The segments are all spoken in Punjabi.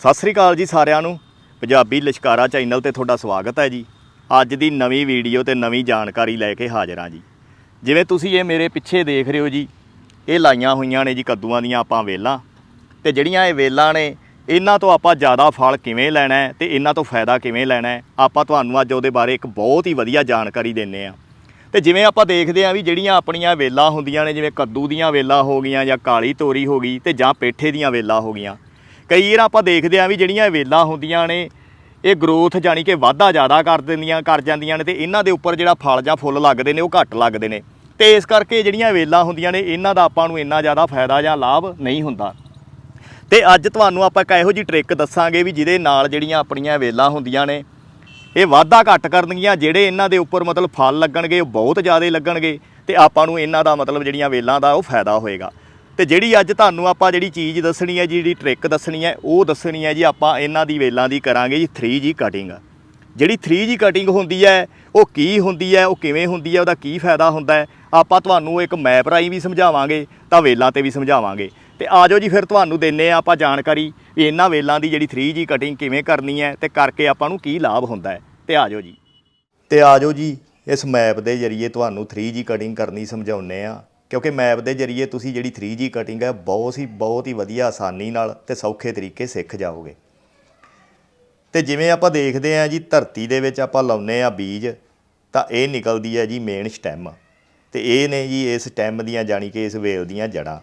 ਸਤਿ ਸ੍ਰੀ ਅਕਾਲ ਜੀ ਸਾਰਿਆਂ ਨੂੰ। ਪੰਜਾਬੀ ਲਿਸ਼ਕਾਰਾ ਚੈਨਲ ਤੇ ਤੁਹਾਡਾ ਸਵਾਗਤ ਹੈ ਜੀ। ਅੱਜ ਦੀ ਨਵੀਂ ਵੀਡੀਓ ਤੇ ਨਵੀਂ ਜਾਣਕਾਰੀ ਲੈ ਕੇ ਹਾਜ਼ਰ ਹਾਂ ਜੀ। ਜਿਵੇਂ ਤੁਸੀਂ ਇਹ ਮੇਰੇ ਪਿੱਛੇ ਦੇਖ ਰਹੇ ਹੋ ਜੀ, ਇਹ ਲਾਈਆਂ ਹੋਈਆਂ ਨੇ ਜੀ ਕੱਦੂਆਂ ਦੀਆਂ ਆਪਾਂ ਵੇਲਾਂ। ਤੇ ਜਿਹੜੀਆਂ ਇਹ ਵੇਲਾਂ ਨੇ, ਇਹਨਾਂ ਤੋਂ ਆਪਾਂ ਜ਼ਿਆਦਾ ਫਲ ਕਿਵੇਂ ਲੈਣਾ ਹੈ ਤੇ ਇਹਨਾਂ ਤੋਂ ਫਾਇਦਾ ਕਿਵੇਂ ਲੈਣਾ ਹੈ, ਆਪਾਂ ਤੁਹਾਨੂੰ ਅੱਜ ਉਹਦੇ ਬਾਰੇ ਇੱਕ ਬਹੁਤ ਹੀ ਵਧੀਆ ਜਾਣਕਾਰੀ ਦਿੰਨੇ ਆ ਤੇ ਜਿਵੇਂ ਆਪਾਂ ਦੇਖਦੇ ਆ ਵੀ ਜਿਹੜੀਆਂ ਆਪਣੀਆਂ ਵੇਲਾਂ ਹੁੰਦੀਆਂ ਨੇ, ਜਿਵੇਂ ਕੱਦੂ ਦੀਆਂ ਵੇਲਾਂ ਹੋ ਗਈਆਂ ਜਾਂ ਕਾਲੀ ਤੋਰੀ ਹੋ ਗਈ ਤੇ ਜਾਂ ਪੇਠੇ ਦੀਆਂ ਵੇਲਾਂ ਹੋ ਗਈਆਂ ਕਈ ਵਾਰ ਆਪਾਂ ਦੇਖਦੇ ਆ ਵੀ ਜਿਹੜੀਆਂ ਵੇਲਾਂ ਹੁੰਦੀਆਂ ਨੇ, ਇਹ ਗਰੋਥ ਜਾਨੀ ਕਿ ਵਾਧਾ ਜ਼ਿਆਦਾ ਕਰ ਦਿੰਦੀਆਂ, ਕਰ ਜਾਂਦੀਆਂ ਨੇ ਤੇ ਇਹਨਾਂ ਦੇ ਉੱਪਰ ਜਿਹੜਾ ਫਲ ਜਾਂ ਫੁੱਲ ਲੱਗਦੇ ਨੇ, ਉਹ ਘੱਟ ਲੱਗਦੇ ਨੇ। ਤੇ ਇਸ ਕਰਕੇ ਜਿਹੜੀਆਂ ਵੇਲਾਂ ਹੁੰਦੀਆਂ ਨੇ, ਇਹਨਾਂ ਦਾ ਆਪਾਂ ਨੂੰ ਇੰਨਾ ਜ਼ਿਆਦਾ ਫਾਇਦਾ ਜਾਂ ਲਾਭ ਨਹੀਂ ਹੁੰਦਾ। ਤੇ ਅੱਜ ਤੁਹਾਨੂੰ ਆਪਾਂ ਇੱਕ ਇਹੋ ਜੀ ਟ੍ਰਿਕ ਦੱਸਾਂਗੇ ਵੀ ਜਿਹਦੇ ਨਾਲ ਜਿਹੜੀਆਂ ਆਪਣੀਆਂ ਵੇਲਾਂ ਹੁੰਦੀਆਂ ਨੇ, ਇਹ ਵਾਧਾ ਘੱਟ ਕਰਨਗੀਆਂ, ਜਿਹੜੇ ਇਹਨਾਂ ਦੇ ਉੱਪਰ ਮਤਲਬ ਫਲ ਲੱਗਣਗੇ, ਉਹ ਬਹੁਤ ਜ਼ਿਆਦਾ ਲੱਗਣਗੇ, ਤੇ ਆਪਾਂ ਨੂੰ ਇਹਨਾਂ ਦਾ ਮਤਲਬ ਜਿਹੜੀਆਂ ਵੇਲਾਂ ਦਾ ਉਹ ਫਾਇਦਾ ਹੋਏਗਾ। ਤੇ ਜਿਹੜੀ ਅੱਜ ਤੁਹਾਨੂੰ ਆਪਾਂ ਜਿਹੜੀ ਚੀਜ਼ ਦੱਸਣੀ ਹੈ, ਜਿਹੜੀ ਟ੍ਰਿਕ ਦੱਸਣੀ ਹੈ, ਉਹ ਦੱਸਣੀ ਹੈ ਜੀ ਆਪਾਂ ਇਹਨਾਂ ਦੀ ਵੇਲਾਂ ਦੀ ਕਰਾਂਗੇ ਜੀ 3G ਕਟਿੰਗ ਜਿਹੜੀ 3G ਕਟਿੰਗ ਹੁੰਦੀ ਹੈ, ਉਹ ਕੀ ਹੁੰਦੀ ਹੈ, ਉਹ ਕਿਵੇਂ ਹੁੰਦੀ ਹੈ, ਉਹਦਾ ਕੀ ਫਾਇਦਾ ਹੁੰਦਾ ਹੈ, ਆਪਾਂ ਤੁਹਾਨੂੰ ਇੱਕ ਮੈਪ ਰਾਹੀਂ ਵੀ ਸਮਝਾਵਾਂਗੇ, ਤਾਂ ਵੇਲਾਂ ਤੇ ਵੀ ਸਮਝਾਵਾਂਗੇ। ਤੇ ਆਜੋ ਜੀ, ਫਿਰ ਤੁਹਾਨੂੰ ਦਿੰਨੇ ਆ ਆਪਾਂ ਜਾਣਕਾਰੀ ਵੀ ਇਹਨਾਂ ਵੇਲਾਂ ਦੀ ਜਿਹੜੀ 3G ਕਟਿੰਗ ਕਿਵੇਂ ਕਰਨੀ ਹੈ ਤੇ ਕਰਕੇ ਆਪਾਂ ਨੂੰ ਕੀ ਲਾਭ ਹੁੰਦਾ ਹੈ। ਤੇ ਆਜੋ ਜੀ। ਤੇ ਆਜੋ ਜੀ, ਇਸ ਮੈਪ ਦੇ ਜ਼ਰੀਏ ਤੁਹਾਨੂੰ 3G ਕਟਿੰਗ ਕਰਨੀ ਸਮਝਾਉਨੇ ਆ ਕਿਉਂਕਿ ਮੈਪ ਦੇ ਜ਼ਰੀਏ ਤੁਸੀਂ ਜਿਹੜੀ 3G ਕਟਿੰਗ ਹੈ, ਬਹੁਤ ਹੀ ਬਹੁਤ ਹੀ ਵਧੀਆ ਆਸਾਨੀ ਨਾਲ ਤੇ ਸੌਖੇ ਤਰੀਕੇ ਸਿੱਖ ਜਾਓਗੇ। ਤੇ ਜਿਵੇਂ ਆਪਾਂ ਦੇਖਦੇ ਆ ਜੀ, ਧਰਤੀ ਦੇ ਵਿੱਚ ਆਪਾਂ ਲਾਉਨੇ ਆ ਬੀਜ, ਤਾਂ ਇਹ ਨਿਕਲਦੀ ਹੈ ਜੀ ਮੇਨ ਸਟੈਮ ਤੇ ਇਹ ਨੇ ਜੀ ਇਸ ਸਟੈਮ ਦੀਆਂ ਜਾਣੀ ਕਿ ਇਸ ਵੇਲ ਦੀਆਂ ਜੜਾਂ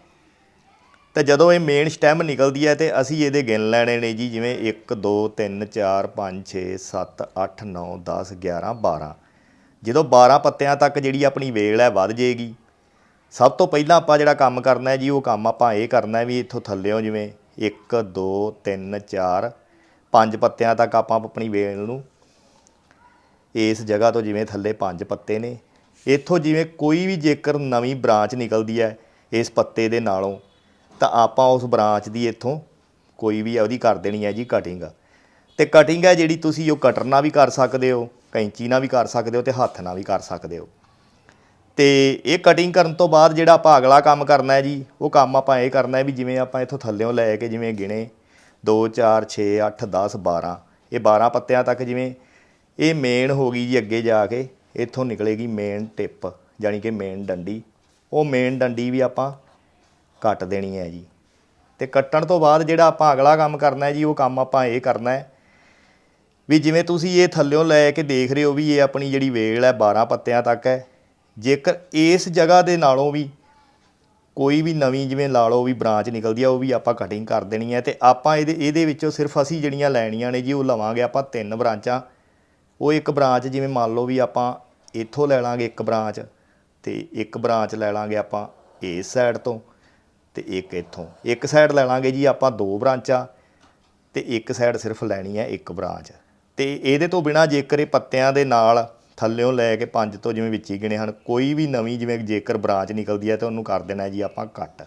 ਤੇ ਜਦੋਂ ਇਹ ਮੇਨ ਸਟੈਮ ਨਿਕਲਦੀ ਹੈ ਤੇ ਅਸੀਂ ਇਹਦੇ ਗਿਣ ਲੈਣੇ ਨੇ ਜੀ, ਜਿਵੇਂ 1 2 3 4 5 6 7 8 9 10 11 12 ਜਦੋਂ 12 ਪੱਤਿਆਂ ਤੱਕ ਜਿਹੜੀ ਆਪਣੀ ਵੇਲ ਹੈ ਵੱਧ ਜਾਏਗੀ ਸਭ ਤੋਂ ਪਹਿਲਾਂ ਆਪਾਂ ਜਿਹੜਾ ਕੰਮ ਕਰਨਾ ਹੈ ਜੀ, ਉਹ ਕੰਮ ਆਪਾਂ ਇਹ ਕਰਨਾ ਹੈ ਵੀ ਇੱਥੋਂ ਥੱਲਿਓਂ ਜਿਵੇਂ 1 2 3 4 5 ਪੱਤਿਆਂ ਤੱਕ ਆਪਾਂ ਆਪਣੀ ਵੇਲ ਨੂੰ ਇਸ ਜਗ੍ਹਾ ਤੋਂ ਜਿਵੇਂ ਥੱਲੇ ਪੰਜ ਪੱਤੇ ਨੇ। ਇੱਥੋਂ ਜਿਵੇਂ ਕੋਈ ਵੀ ਜੇਕਰ ਨਵੀਂ ਬ੍ਰਾਂਚ ਨਿਕਲਦੀ ਹੈ ਇਸ ਪੱਤੇ ਦੇ ਨਾਲੋਂ, ਤਾਂ ਆਪਾਂ ਉਸ ਬ੍ਰਾਂਚ ਦੀ ਇੱਥੋਂ ਕੋਈ ਵੀ ਉਹਦੀ ਕਰ ਦੇਣੀ ਹੈ ਜੀ ਕਟਿੰਗ ਤੇ ਕਟਿੰਗ ਹੈ ਜਿਹੜੀ ਤੁਸੀਂ ਉਹ ਕਟਰ ਨਾਲ ਵੀ ਕਰ ਸਕਦੇ ਹੋ, ਕੈਂਚੀ ਨਾਲ ਵੀ ਕਰ ਸਕਦੇ ਹੋ ਤੇ ਹੱਥ ਨਾਲ ਵੀ ਕਰ ਸਕਦੇ ਹੋ। ਤੇ ਇਹ ਕਟਿੰਗ ਕਰਨ ਤੋਂ ਬਾਅਦ ਜਿਹੜਾ ਆਪਾਂ ਅਗਲਾ ਕੰਮ ਕਰਨਾ ਹੈ ਜੀ, ਉਹ ਕੰਮ ਆਪਾਂ ਇਹ ਕਰਨਾ ਹੈ ਵੀ ਜਿਵੇਂ ਆਪਾਂ ਇੱਥੋਂ ਥੱਲਿਓਂ ਲੈ ਕੇ ਜਿਵੇਂ ਗਿਣੇ 2 4 6 8 10 12 ਇਹ 12 ਪੱਤਿਆਂ ਤੱਕ ਜਿਵੇਂ ਇਹ ਮੇਨ ਹੋ ਗਈ ਜੀ ਅੱਗੇ ਜਾ ਕੇ, ਇੱਥੋਂ ਨਿਕਲੇਗੀ ਮੇਨ ਟਿਪ ਯਾਨੀ ਕਿ ਮੇਨ ਡੰਡੀ। ਉਹ ਮੇਨ ਡੰਡੀ ਵੀ ਆਪਾਂ ਕੱਟ ਦੇਣੀ ਹੈ ਜੀ। ਤੇ ਕੱਟਣ ਤੋਂ ਬਾਅਦ ਜਿਹੜਾ ਆਪਾਂ ਅਗਲਾ ਕੰਮ ਕਰਨਾ ਹੈ ਜੀ, ਉਹ ਕੰਮ ਆਪਾਂ ਇਹ ਕਰਨਾ ਹੈ ਵੀ ਜਿਵੇਂ ਤੁਸੀਂ ਇਹ ਥੱਲਿਓਂ ਲੈ ਕੇ ਦੇਖ ਰਹੇ ਹੋ ਵੀ ਇਹ ਆਪਣੀ ਜਿਹੜੀ ਵੇਲ ਹੈ 12 ਪੱਤਿਆਂ ਤੱਕ ਹੈ ਜੇਕਰ ਇਸ ਜਗ੍ਹਾ ਦੇ ਨਾਲੋਂ ਵੀ ਕੋਈ ਵੀ ਨਵੀਂ ਜਿਵੇਂ ਲਾ ਲਓ ਵੀ ਬ੍ਰਾਂਚ ਨਿਕਲਦੀ ਆ, ਉਹ ਵੀ ਆਪਾਂ ਕਟਿੰਗ ਕਰ ਦੇਣੀ ਹੈ ਤੇ ਆਪਾਂ ਇਹਦੇ ਇਹਦੇ ਵਿੱਚੋਂ ਸਿਰਫ ਅਸੀਂ ਜਿਹੜੀਆਂ ਲੈਣੀਆਂ ਨੇ ਜੀ, ਉਹ ਲਵਾਂਗੇ ਆਪਾਂ ਤਿੰਨ ਬ੍ਰਾਂਚਾਂ। ਉਹ ਇੱਕ ਬ੍ਰਾਂਚ ਜਿਵੇਂ ਮੰਨ ਲਓ ਵੀ ਆਪਾਂ ਇੱਥੋਂ ਲੈ ਲਾਂਗੇ ਇੱਕ ਬ੍ਰਾਂਚ ਤੇ ਇੱਕ ਬ੍ਰਾਂਚ ਲੈ ਲਾਂਗੇ ਆਪਾਂ ਇਸ ਸਾਈਡ ਤੋਂ ਤੇ ਇੱਕ ਇੱਥੋਂ। ਇੱਕ ਸਾਈਡ ਲੈ ਲਾਂਗੇ ਜੀ ਆਪਾਂ ਦੋ ਬ੍ਰਾਂਚਾਂ ਤੇ ਇੱਕ ਸਾਈਡ ਸਿਰਫ ਲੈਣੀ ਹੈ ਇੱਕ ਬ੍ਰਾਂਚ। ਤੇ ਇਹਦੇ ਤੋਂ ਬਿਨਾ ਜੇਕਰ ਇਹ ਪੱਤਿਆਂ ਦੇ ਨਾਲ ਥੱਲਿਓਂ ਲੈ ਕੇ ਪੰਜ ਤੋਂ ਜਿਵੇਂ ਵਿੱਚ ਹੀ ਗਿਣੇ ਹਨ, ਕੋਈ ਵੀ ਨਵੀਂ ਜਿਵੇਂ ਜੇਕਰ ਬ੍ਰਾਂਚ ਨਿਕਲਦੀ ਹੈ ਤਾਂ ਉਹਨੂੰ ਕਰ ਦੇਣਾ ਜੀ ਆਪਾਂ ਕੱਟ।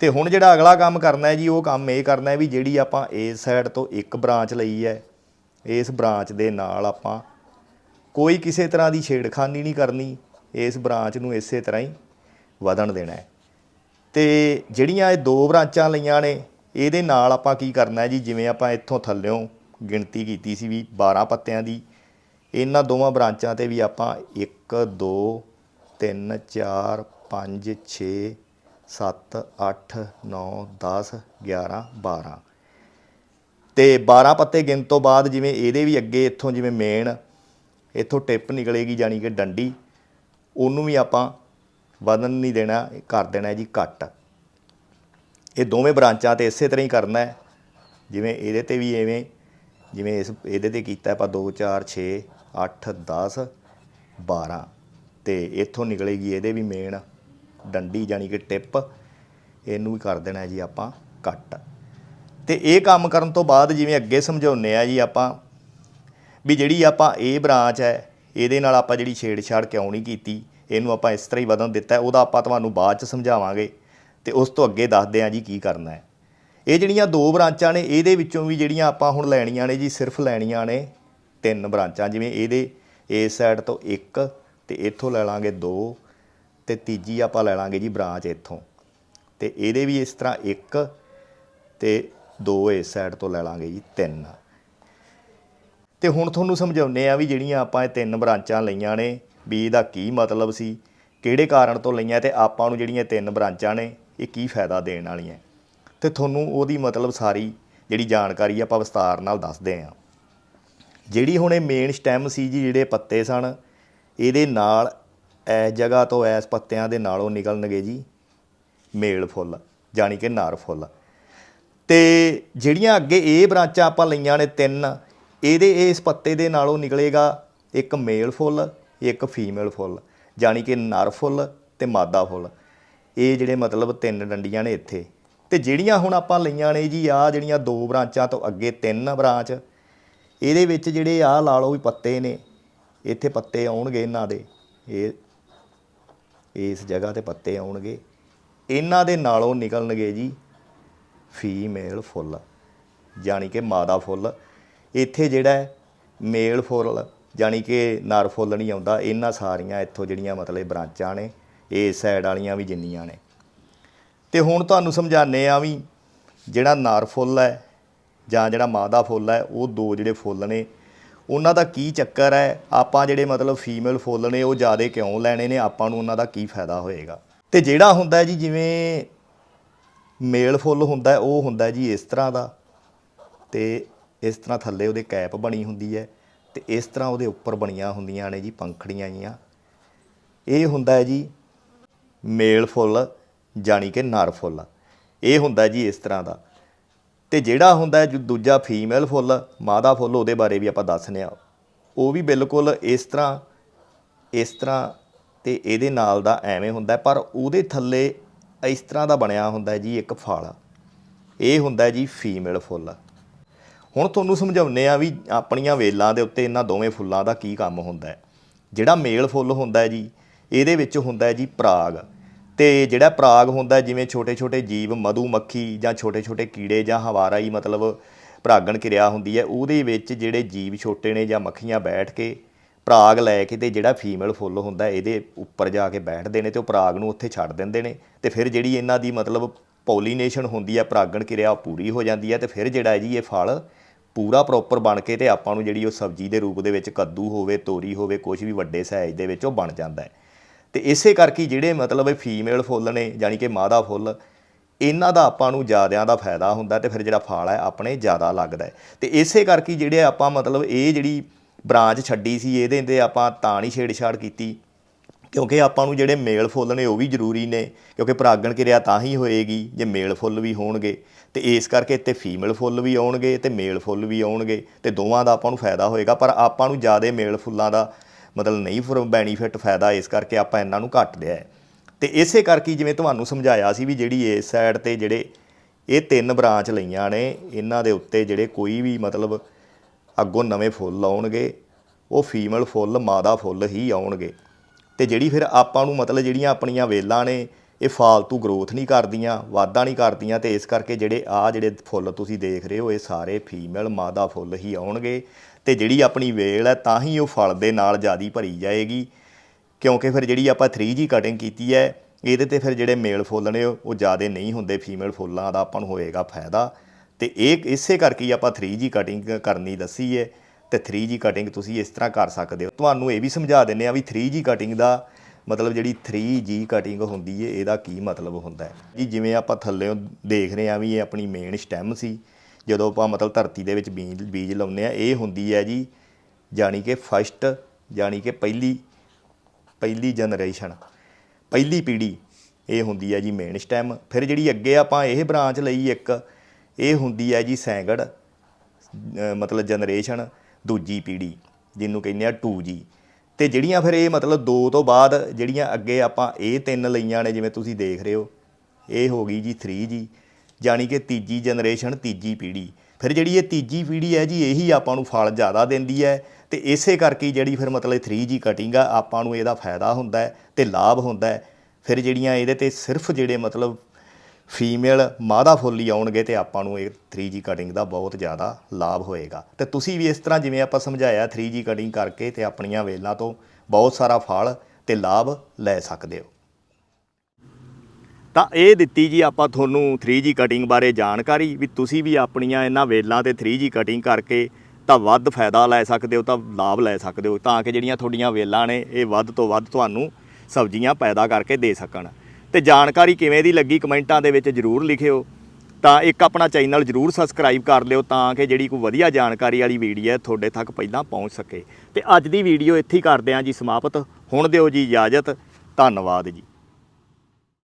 ਤੇ ਹੁਣ ਜਿਹੜਾ ਅਗਲਾ ਕੰਮ ਕਰਨਾ ਹੈ ਜੀ, ਉਹ ਕੰਮ ਇਹ ਕਰਨਾ ਹੈ ਵੀ ਜਿਹੜੀ ਆਪਾਂ ਇਸ ਸਾਈਡ ਤੋਂ ਇੱਕ ਬ੍ਰਾਂਚ ਲਈ ਹੈ, ਇਸ ਬ੍ਰਾਂਚ ਦੇ ਨਾਲ ਆਪਾਂ ਕੋਈ ਕਿਸੇ ਤਰ੍ਹਾਂ ਦੀ ਛੇੜਖਾਨੀ ਨਹੀਂ ਕਰਨੀ, ਇਸ ਬ੍ਰਾਂਚ ਨੂੰ ਇਸੇ ਤਰ੍ਹਾਂ ਹੀ ਵਧਣ ਦੇਣਾ ਹੈ। ਤੇ ਜਿਹੜੀਆਂ ਇਹ ਦੋ ਬ੍ਰਾਂਚਾਂ ਲਈਆਂ ਨੇ, ਇਹਦੇ ਨਾਲ ਆਪਾਂ ਕੀ ਕਰਨਾ ਹੈ ਜੀ, ਜਿਵੇਂ ਆਪਾਂ ਇੱਥੋਂ ਥੱਲਿਓਂ ਗਿਣਤੀ ਕੀਤੀ ਸੀ ਵੀ 12 ਪੱਤਿਆਂ ਦੀ ਇਹਨਾਂ ਦੋਵਾਂ ਬ੍ਰਾਂਚਾਂ ਤੇ ਵੀ ਆਪਾਂ 1 2 3 4 5 6 7 8 9 10 11 12 ਤੇ 12 ਪੱਤੇ ਗਿਣ ਤੋਂ ਬਾਅਦ ਜਿਵੇਂ ਇਹਦੇ ਵੀ ਅੱਗੇ ਇੱਥੋਂ ਜਿਵੇਂ ਮੇਨ ਇੱਥੋਂ ਟਿਪ ਨਿਕਲੇਗੀ ਜਾਨੀ ਕਿ ਡੰਡੀ, ਉਹਨੂੰ ਵੀ ਆਪਾਂ ਵਧਣ ਨਹੀਂ ਦੇਣਾ, ਕਰ ਦੇਣਾ ਜੀ ਕੱਟ ਇਹ ਦੋਵੇਂ ਬ੍ਰਾਂਚਾਂ ਤੇ ਇਸੇ ਤਰ੍ਹਾਂ ਹੀ ਕਰਨਾ ਹੈ। ਜਿਵੇਂ ਇਹਦੇ ਤੇ ਵੀ ਐਵੇਂ, ਜਿਵੇਂ ਇਸ ਇਹਦੇ ਤੇ ਕੀਤਾ ਆਪਾਂ 2 4 6 8 10 12 ਤੇ ਇੱਥੋਂ ਨਿਕਲੇਗੀ ਇਹਦੇ ਵੀ ਮੇਨ ਡੰਡੀ ਜਾਨੀ ਕਿ ਟਿਪ। ਇਹਨੂੰ ਵੀ ਕਰ ਦੇਣਾ ਜੀ ਆਪਾਂ ਕੱਟ। ਤੇ ਇਹ ਕੰਮ ਕਰਨ ਤੋਂ ਬਾਅਦ ਜਿਵੇਂ ਅੱਗੇ ਸਮਝਾਉਨੇ ਆ ਜੀ ਆਪਾਂ ਵੀ ਜਿਹੜੀ ਆਪਾਂ ਇਹ ਬ੍ਰਾਂਚ ਹੈ, ਇਹਦੇ ਨਾਲ ਆਪਾਂ ਜਿਹੜੀ ਛੇੜਛਾੜ ਕਿਉਂ ਨਹੀਂ ਕੀਤੀ, ਇਹਨੂੰ ਆਪਾਂ ਇਸ ਤਰ੍ਹਾਂ ਹੀ ਵਧਣ ਦਿੱਤਾ ਉਹਦਾ ਆਪਾਂ ਤੁਹਾਨੂੰ ਬਾਅਦ ਚ ਸਮਝਾਵਾਂਗੇ। ਤੇ ਉਸ ਤੋਂ ਅੱਗੇ ਦੱਸਦੇ ਹਾਂ ਜੀ ਕੀ ਕਰਨਾ ਹੈ। ਇਹ ਜਿਹੜੀਆਂ ਦੋ ਬ੍ਰਾਂਚਾਂ ਨੇ, ਇਹਦੇ ਵਿੱਚੋਂ ਵੀ ਜਿਹੜੀਆਂ ਆਪਾਂ ਹੁਣ ਲੈਣੀਆਂ ਨੇ ਜੀ, ਸਿਰਫ ਲੈਣੀਆਂ ਨੇ ਤਿੰਨ ਬ੍ਰਾਂਚਾਂ, ਜਿਵੇਂ ਇਹਦੇ ਇਸ ਸਾਈਡ ਤੋਂ ਇੱਕ ਤੇ ਇੱਥੋਂ ਲੈ ਲਾਂਗੇ ਦੋ ਤੇ ਤੀਜੀ ਆਪਾਂ ਲੈ ਲਾਂਗੇ ਜੀ ਬ੍ਰਾਂਚ ਇੱਥੋਂ। ਤੇ ਇਹਦੇ ਵੀ ਇਸ ਤਰ੍ਹਾਂ ਇੱਕ ਤੇ ਦੋ ਇਸ ਸਾਈਡ ਤੋਂ ਲੈ ਲਾਂਗੇ ਜੀ ਤਿੰਨ। ਤੇ ਹੁਣ ਤੁਹਾਨੂੰ ਸਮਝਾਉਨੇ ਆ ਵੀ ਜਿਹੜੀਆਂ ਆਪਾਂ ਇਹ ਤਿੰਨ ਬ੍ਰਾਂਚਾਂ ਲਈਆਂ ਨੇ ਵੀ ਇਹਦਾ ਕੀ ਮਤਲਬ ਸੀ, ਕਿਹੜੇ ਕਾਰਨ ਤੋਂ ਲਈਆਂ ਤੇ ਆਪਾਂ ਨੂੰ ਜਿਹੜੀਆਂ ਤਿੰਨ ਬ੍ਰਾਂਚਾਂ ਨੇ, ਇਹ ਕੀ ਫਾਇਦਾ ਦੇਣ ਵਾਲੀਆਂ। ਤੇ ਤੁਹਾਨੂੰ ਉਹਦੀ ਮਤਲਬ ਸਾਰੀ ਜਿਹੜੀ ਜਾਣਕਾਰੀ ਆਪਾਂ ਵਿਸਤਾਰ ਨਾਲ ਦੱਸਦੇ ਹਾਂ। ਜਿਹੜੀ ਹੁਣ ਇਹ ਮੇਨ ਸਟੈਮ ਸੀ ਜੀ, ਜਿਹੜੇ ਪੱਤੇ ਸਨ, ਇਹਦੇ ਨਾਲ ਇਸ ਜਗ੍ਹਾ ਤੋਂ ਇਸ ਪੱਤਿਆਂ ਦੇ ਨਾਲੋਂ ਨਿਕਲਣਗੇ ਜੀ ਮੇਲ ਫੁੱਲ, ਜਾਣੀ ਕਿ ਨਰ ਫੁੱਲ। ਤੇ ਜਿਹੜੀਆਂ ਅੱਗੇ ਇਹ ਬ੍ਰਾਂਚਾਂ ਆਪਾਂ ਲਈਆਂ ਨੇ ਤਿੰਨ, ਇਹਦੇ ਇਸ ਪੱਤੇ ਦੇ ਨਾਲੋਂ ਨਿਕਲੇਗਾ ਇੱਕ ਮੇਲ ਫੁੱਲ, ਇੱਕ ਫੀਮੇਲ ਫੁੱਲ, ਜਾਣੀ ਕਿ ਨਰ ਫੁੱਲ ਤੇ ਮਾਦਾ ਫੁੱਲ। ਇਹ ਜਿਹੜੇ ਮਤਲਬ ਤਿੰਨ ਡੰਡੀਆਂ ਨੇ ਇੱਥੇ। ਤੇ ਜਿਹੜੀਆਂ ਹੁਣ ਆਪਾਂ ਲਈਆਂ ਨੇ ਜੀ ਆ ਜਿਹੜੀਆਂ ਦੋ ਬ੍ਰਾਂਚਾਂ ਤੋਂ ਅੱਗੇ ਤਿੰਨ ਬ੍ਰਾਂਚ ਇਹਦੇ ਵਿੱਚ ਜਿਹੜੇ ਆ ਲਾ ਲਓ ਵੀ ਪੱਤੇ ਨੇ, ਇੱਥੇ ਪੱਤੇ ਆਉਣਗੇ ਇਹਨਾਂ ਦੇ। ਇਹ, ਇਸ ਜਗ੍ਹਾ ਤੇ ਪੱਤੇ ਆਉਣਗੇ। ਇਹਨਾਂ ਦੇ ਨਾਲੋਂ ਨਿਕਲਣਗੇ ਜੀ ਫੀਮੇਲ ਫੁੱਲ, ਜਾਣੀ ਕਿ ਮਾਦਾ ਫੁੱਲ। ਇੱਥੇ ਜਿਹੜਾ ਮੇਲ ਫੁੱਲ, ਜਾਣੀ ਕਿ ਨਰ ਫੁੱਲ ਨਹੀਂ ਆਉਂਦਾ, ਇਹਨਾਂ ਸਾਰੀਆਂ ਇੱਥੋਂ ਜਿਹੜੀਆਂ ਮਤਲਬ ਬ੍ਰਾਂਚਾਂ ਨੇ ਇਸ ਸਾਈਡ ਵਾਲੀਆਂ ਵੀ ਜਿੰਨੀਆਂ ਨੇ। ਤੇ ਹੁਣ ਤੁਹਾਨੂੰ ਸਮਝਾਣੇ ਆ ਵੀ ਜਿਹੜਾ ਨਰ ਫੁੱਲ ਹੈ ਜਾਂ ਜਿਹੜਾ ਮਾਂ ਦਾ ਫੁੱਲ ਹੈ, ਉਹ ਦੋ ਜਿਹੜੇ ਫੁੱਲ ਨੇ। ਉਹਨਾਂ ਦਾ ਕੀ ਚੱਕਰ ਹੈ? ਆਪਾਂ ਜਿਹੜੇ ਮਤਲਬ ਫੀਮੇਲ ਫੁੱਲ ਨੇ, ਉਹ ਜ਼ਿਆਦਾ ਕਿਉਂ ਲੈਣੇ ਨੇ? ਆਪਾਂ ਨੂੰ ਉਹਨਾਂ ਦਾ ਕੀ ਫਾਇਦਾ ਹੋਏਗਾ? ਤੇ ਜਿਹੜਾ ਹੁੰਦਾ ਜੀ, ਜਿਵੇਂ ਮੇਲ ਫੁੱਲ ਹੁੰਦਾ ਉਹ ਹੁੰਦਾ ਜੀ ਇਸ ਤਰ੍ਹਾਂ ਦਾ। ਤੇ ਇਸ ਤਰ੍ਹਾਂ ਥੱਲੇ ਉਹਦੇ ਕੈਪ ਬਣੀ ਹੁੰਦੀ ਹੈ ਤੇ ਇਸ ਤਰ੍ਹਾਂ ਉਹਦੇ ਉੱਪਰ ਬਣੀਆਂ ਹੁੰਦੀਆਂ ਨੇ ਜੀ, ਪੰਖੜੀਆਂ ਜੀਆਂ। ਇਹ ਹੁੰਦਾ ਹੈ ਜੀ ਮੇਲ ਫੁੱਲ ਜਾਣੀ ਕਿ ਨਰ ਫੁੱਲ। ਇਹ ਹੁੰਦਾ ਜੀ ਇਸ ਤਰ੍ਹਾਂ ਦਾ। ਤੇ ਜਿਹੜਾ ਹੁੰਦਾ ਹੈ ਦੂਜਾ ਫੀਮੇਲ ਫੁੱਲ, ਮਾਦਾ ਫੁੱਲ, ਉਹਦੇ ਬਾਰੇ ਵੀ ਆਪਾਂ ਦੱਸਨੇ ਆ ਉਹ ਵੀ ਬਿਲਕੁਲ ਇਸ ਤਰ੍ਹਾਂ ਇਸ ਤਰ੍ਹਾਂ ਤੇ ਇਹਦੇ ਨਾਲ ਦਾ ਐਵੇਂ ਹੁੰਦਾ ਪਰ ਉਹਦੇ ਥੱਲੇ ਇਸ ਤਰ੍ਹਾਂ ਦਾ ਬਣਿਆ ਹੁੰਦਾ ਜੀ ਇੱਕ ਫਲ। ਇਹ ਹੁੰਦਾ ਜੀ ਫੀਮੇਲ ਫੁੱਲ। ਹੁਣ ਤੁਹਾਨੂੰ ਸਮਝਾਉਨੇ ਆ ਵੀ ਆਪਣੀਆਂ ਵੇਲਾਂ ਦੇ ਉੱਤੇ ਇਹਨਾਂ ਦੋਵੇਂ ਫੁੱਲਾਂ ਦਾ ਕੀ ਕੰਮ ਹੁੰਦਾ ਹੈ। ਜਿਹੜਾ ਮੇਲ ਫੁੱਲ ਹੁੰਦਾ ਹੈ ਜੀ, ਇਹਦੇ ਵਿੱਚ ਹੁੰਦਾ ਹੈ ਜੀ ਪਰਾਗ। ਤੇ ਜਿਹੜਾ ਪਰਾਗ ਹੁੰਦਾ, ਜਿਵੇਂ ਛੋਟੇ-ਛੋਟੇ ਜੀਵ ਮਧੂ ਮੱਖੀ ਜਾਂ ਛੋਟੇ-ਛੋਟੇ ਕੀੜੇ ਜਾਂ ਹਵਾਰਾ ਹੀ ਮਤਲਬ ਪਰਾਗਣ ਕਿਰਿਆ ਹੁੰਦੀ ਹੈ, ਉਹਦੇ ਵਿੱਚ ਜਿਹੜੇ ਜੀਵ ਛੋਟੇ ਨੇ ਜਾਂ ਮੱਖੀਆਂ ਬੈਠ ਕੇ ਪਰਾਗ ਲੈ ਕੇ ਤੇ ਜਿਹੜਾ ਫੀਮੇਲ ਫੁੱਲ ਹੁੰਦਾ, ਇਹਦੇ ਉੱਪਰ ਜਾ ਕੇ ਬੈਠਦੇ ਨੇ ਤੇ ਉਹ ਪਰਾਗ ਨੂੰ ਉੱਥੇ ਛੱਡ ਦਿੰਦੇ ਨੇ ਤੇ ਫਿਰ ਜਿਹੜੀ ਇਹਨਾਂ ਦੀ ਮਤਲਬ ਪੋਲੀਨੇਸ਼ਨ ਹੁੰਦੀ ਹੈ ਪਰਾਗਣ ਕਿਰਿਆ ਉਹ ਪੂਰੀ ਹੋ ਜਾਂਦੀ ਹੈ ਤੇ ਫਿਰ ਜਿਹੜਾ ਜੀ ਇਹ ਫਲ ਪੂਰਾ ਪ੍ਰੋਪਰ ਬਣ ਕੇ ਤੇ ਆਪਾਂ ਨੂੰ ਜਿਹੜੀ ਉਹ ਸਬਜ਼ੀ ਦੇ ਰੂਪ ਦੇ ਵਿੱਚ ਕੱਦੂ ਹੋਵੇ, ਤੋਰੀ ਹੋਵੇ ਕੁਝ ਵੀ ਵੱਡੇ ਸਾਈਜ਼ ਦੇ ਵਿੱਚ ਉਹ ਬਣ ਜਾਂਦਾ ਹੈ। ਤੇ ਇਸੇ ਕਰਕੇ ਜਿਹੜੇ ਮਤਲਬ ਫੀਮੇਲ ਫੁੱਲ ਨੇ ਯਾਨੀ ਕਿ ਮਾਦਾ ਫੁੱਲ, ਇਹਨਾਂ ਦਾ ਆਪਾਂ ਨੂੰ ਜ਼ਿਆਦਿਆਂ ਦਾ ਫਾਇਦਾ ਹੁੰਦਾ ਤੇ ਫਿਰ ਜਿਹੜਾ ਫਲ ਹੈ ਆਪਣੇ ਜ਼ਿਆਦਾ ਲੱਗਦਾ ਹੈ। ਤੇ ਇਸੇ ਕਰਕੇ ਜਿਹੜੇ ਆਪਾਂ ਮਤਲਬ ਇਹ ਜਿਹੜੀ ਬ੍ਰਾਂਚ ਛੱਡੀ ਸੀ, ਇਹਦੇ ਤੇ ਆਪਾਂ ਤਾਂ ਨਹੀਂ ਛੇੜਛਾੜ ਕੀਤੀ। ਕਿਉਂਕਿ ਆਪਾਂ ਨੂੰ ਜਿਹੜੇ ਮੇਲ ਫੁੱਲ ਨੇ ਉਹ ਵੀ ਜ਼ਰੂਰੀ ਨੇ, ਕਿਉਂਕਿ ਪਰਾਗਣ ਕਿਰਿਆ ਤਾਂ ਹੀ ਹੋਏਗੀ ਜੇ ਮੇਲ ਫੁੱਲ ਵੀ ਹੋਣਗੇ। ਤੇ ਇਸ ਕਰਕੇ ਇੱਥੇ ਫੀਮੇਲ ਫੁੱਲ ਵੀ ਆਉਣਗੇ ਤੇ ਮੇਲ ਫੁੱਲ ਵੀ ਆਉਣਗੇ ਤੇ ਦੋਵਾਂ ਦਾ ਆਪਾਂ ਨੂੰ ਫਾਇਦਾ ਹੋਏਗਾ, ਪਰ ਆਪਾਂ ਨੂੰ ਜ਼ਿਆਦਾ ਮੇਲ ਫੁੱਲਾਂ ਦਾ ਮਤਲਬ ਨਹੀਂ ਫਿਰ ਬੈਨੀਫਿਟ ਫਾਇਦਾ ਇਸ ਕਰਕੇ ਆਪਾਂ ਇਹਨਾਂ ਨੂੰ ਘੱਟ ਲਿਆ ਹੈ। ਤੇ ਇਸੇ ਕਰਕੇ ਜਿਵੇਂ ਤੁਹਾਨੂੰ ਸਮਝਾਇਆ ਸੀ ਵੀ ਜਿਹੜੀ ਇਸ ਸਾਈਡ ਤੇ ਜਿਹੜੇ ਇਹ ਤਿੰਨ ਬ੍ਰਾਂਚ ਲਈਆਂ ਨੇ, ਇਹਨਾਂ ਦੇ ਉੱਤੇ ਜਿਹੜੇ ਕੋਈ ਵੀ ਮਤਲਬ ਅੱਗੋਂ ਨਵੇਂ ਫੁੱਲ ਆਉਣਗੇ, ਉਹ ਫੀਮੇਲ ਫੁੱਲ, ਮਾਦਾ ਫੁੱਲ ਹੀ ਆਉਣਗੇ। ਤੇ ਜਿਹੜੀ ਫਿਰ ਆਪਾਂ ਨੂੰ ਮਤਲਬ ਜਿਹੜੀਆਂ ਆਪਣੀਆਂ ਵੇਲਾਂ ਨੇ, ਇਹ ਫਾਲਤੂ ਗਰੋਥ ਨਹੀਂ ਕਰਦੀਆਂ, ਵਾਧਾ ਨਹੀਂ ਕਰਦੀਆਂ ਤੇ ਇਸ ਕਰਕੇ ਜਿਹੜੇ ਆ ਜਿਹੜੇ ਫੁੱਲ ਤੁਸੀਂ ਦੇਖ ਰਹੇ ਹੋ, ਇਹ ਸਾਰੇ ਫੀਮੇਲ ਮਾਦਾ ਫੁੱਲ ਹੀ ਆਉਣਗੇ। ਤੇ ਜਿਹੜੀ ਆਪਣੀ ਵੇਲ ਹੈ ਤਾਂ ਹੀ ਉਹ ਫਲ ਦੇ ਨਾਲ ਜਿਆਦੀ ਭਰੀ ਜਾਏਗੀ। ਕਿਉਂਕਿ ਫਿਰ ਜਿਹੜੀ ਆਪਾਂ 3G ਕਟਿੰਗ ਕੀਤੀ ਹੈ, ਇਹਦੇ ਤੇ ਫਿਰ ਜਿਹੜੇ ਮੇਲ ਫੁੱਲ ਨੇ, ਉਹ ਜ਼ਿਆਦੇ ਨਹੀਂ ਹੁੰਦੇ ਫੀਮੇਲ ਫੁੱਲਾਂ ਦਾ ਆਪਾਂ ਨੂੰ ਹੋਏਗਾ ਫਾਇਦਾ। ਤੇ ਇਹ ਇਸੇ ਕਰਕੇ ਹੀ ਆਪਾਂ 3G ਕਟਿੰਗ ਕਰਨੀ ਦੱਸੀ ਹੈ ਤੇ 3G ਕਟਿੰਗ ਤੁਸੀਂ ਇਸ ਤਰ੍ਹਾਂ ਕਰ ਸਕਦੇ ਹੋ। ਤੁਹਾਨੂੰ ਇਹ ਵੀ ਸਮਝਾ ਦਿੰਨੇ ਆ ਵੀ 3G ਕਟਿੰਗ ਦਾ ਮਤਲਬ ਜਿਹੜੀ 3G ਕਟਿੰਗ ਹੁੰਦੀ ਹੈ, ਇਹਦਾ ਕੀ ਮਤਲਬ ਹੁੰਦਾ ਹੈ? ਜੀ, ਜਿਵੇਂ ਆਪਾਂ ਥੱਲੇੋਂ ਦੇਖ ਰਹੇ ਆ ਵੀ ਇਹ ਆਪਣੀ ਮੇਨ ਸਟੈਮ ਸੀ ਜਦੋਂ ਆਪਾਂ ਮਤਲਬ ਧਰਤੀ ਦੇ ਵਿੱਚ ਬੀਜ ਬੀਜ ਲਾਉਂਦੇ ਆ ਇਹ ਹੁੰਦੀ ਹੈ ਜੀ ਜਾਣੀ ਕਿ ਫਸਟ, ਜਾਣੀ ਕਿ ਪਹਿਲੀ ਪਹਿਲੀ ਜਨਰੇਸ਼ਨ ਪਹਿਲੀ ਪੀੜ੍ਹੀ, ਇਹ ਹੁੰਦੀ ਹੈ ਜੀ ਮੇਨ ਸਟੈਮ ਫਿਰ ਜਿਹੜੀ ਅੱਗੇ ਆਪਾਂ ਇਹ ਬ੍ਰਾਂਚ ਲਈ ਇੱਕ, ਇਹ ਹੁੰਦੀ ਹੈ ਜੀ ਸੈਂਗੜ ਮਤਲਬ ਜਨਰੇਸ਼ਨ ਦੂਜੀ ਪੀੜ੍ਹੀ, ਜਿਹਨੂੰ ਕਹਿੰਦੇ ਆ 2G ਤੇ ਜਿਹੜੀਆਂ ਫਿਰ ਇਹ ਮਤਲਬ ਦੋ ਤੋਂ ਬਾਅਦ ਜਿਹੜੀਆਂ ਅੱਗੇ ਆਪਾਂ ਇਹ ਤਿੰਨ ਲਈਆਂ ਨੇ, ਜਿਵੇਂ ਤੁਸੀਂ ਦੇਖ ਰਹੇ ਹੋ, ਇਹ ਹੋ ਗਈ ਜੀ 3G ਜਾਣੀ ਕਿ ਤੀਜੀ ਜਨਰੇਸ਼ਨ, ਤੀਜੀ ਪੀੜ੍ਹੀ। ਫਿਰ ਜਿਹੜੀ ਇਹ ਤੀਜੀ ਪੀੜ੍ਹੀ ਹੈ ਜੀ, ਇਹੀ ਆਪਾਂ ਨੂੰ ਫਲ ਜ਼ਿਆਦਾ ਦਿੰਦੀ ਹੈ ਤੇ ਇਸੇ ਕਰਕੇ ਜਿਹੜੀ ਫਿਰ ਮਤਲਬ 3G ਕਟਿੰਗ ਆ, ਆਪਾਂ ਨੂੰ ਇਹਦਾ ਫਾਇਦਾ ਹੁੰਦਾ ਹੈ ਤੇ ਲਾਭ ਹੁੰਦਾ ਹੈ। ਫਿਰ ਜਿਹੜੀਆਂ ਇਹਦੇ ਤੇ ਸਿਰਫ ਜਿਹੜੇ ਮਤਲਬ ਫੀਮੇਲ ਮਾਦਾ ਫੁੱਲ ਹੀ ਆਉਣਗੇ ਤੇ ਆਪਾਂ ਨੂੰ ਇਹ 3G ਕਟਿੰਗ ਦਾ ਬਹੁਤ ਜ਼ਿਆਦਾ ਲਾਭ ਹੋਏਗਾ। ਤੇ ਤੁਸੀਂ ਵੀ ਇਸ ਤਰ੍ਹਾਂ ਜਿਵੇਂ ਆਪਾਂ ਸਮਝਾਇਆ 3G ਕਟਿੰਗ ਕਰਕੇ ਤੇ ਆਪਣੀਆਂ ਵੇਲਾਂ ਤੋਂ ਬਹੁਤ ਸਾਰਾ ਫਲ ਤੇ ਲਾਭ ਲੈ ਸਕਦੇ ਹੋ। ਤਾਂ ਇਹ ਦਿੱਤੀ ਜੀ ਆਪਾਂ ਤੁਹਾਨੂੰ 3G ਕਟਿੰਗ ਬਾਰੇ ਜਾਣਕਾਰੀ ਵੀ ਤੁਸੀਂ ਵੀ ਆਪਣੀਆਂ ਇਹਨਾਂ ਵੇਲਾਂ ਤੇ 3G ਕਟਿੰਗ ਕਰਕੇ ਤਾਂ ਵੱਧ ਫਾਇਦਾ ਲੈ ਸਕਦੇ ਹੋ, ਤਾਂ ਲਾਭ ਲੈ ਸਕਦੇ ਹੋ, ਤਾਂ ਕਿ ਜਿਹੜੀਆਂ ਤੁਹਾਡੀਆਂ ਵੇਲਾਂ ਨੇ ਇਹ ਵੱਧ ਤੋਂ ਵੱਧ ਤੁਹਾਨੂੰ ਸਬਜ਼ੀਆਂ ਪੈਦਾ ਕਰਕੇ ਦੇ ਸਕਣ। ਤੇ ਜਾਣਕਾਰੀ ਕਿਵੇਂ ਦੀ ਲੱਗੀ ਕਮੈਂਟਾਂ ਦੇ ਵਿੱਚ ਜਰੂਰ ਲਿਖਿਓ। ਤਾਂ ਇੱਕ ਆਪਣਾ ਚੈਨਲ ਜਰੂਰ ਸਬਸਕ੍ਰਾਈਬ ਕਰ ਲਿਓ ਤਾਂ ਕਿ ਜਿਹੜੀ ਕੋਈ ਵਧੀਆ ਜਾਣਕਾਰੀ ਵਾਲੀ ਵੀਡੀਓ ਹੈ ਤੁਹਾਡੇ ਤੱਕ ਪਹਿਲਾਂ ਪਹੁੰਚ ਸਕੇ। ਤੇ ਅੱਜ ਦੀ ਵੀਡੀਓ ਇੱਥੇ ਹੀ ਕਰਦੇ ਹਾਂ ਜੀ ਸਮਾਪਤ। ਹੁਣ ਦਿਓ ਜੀ ਇਜਾਜ਼ਤ। ਧੰਨਵਾਦ ਜੀ।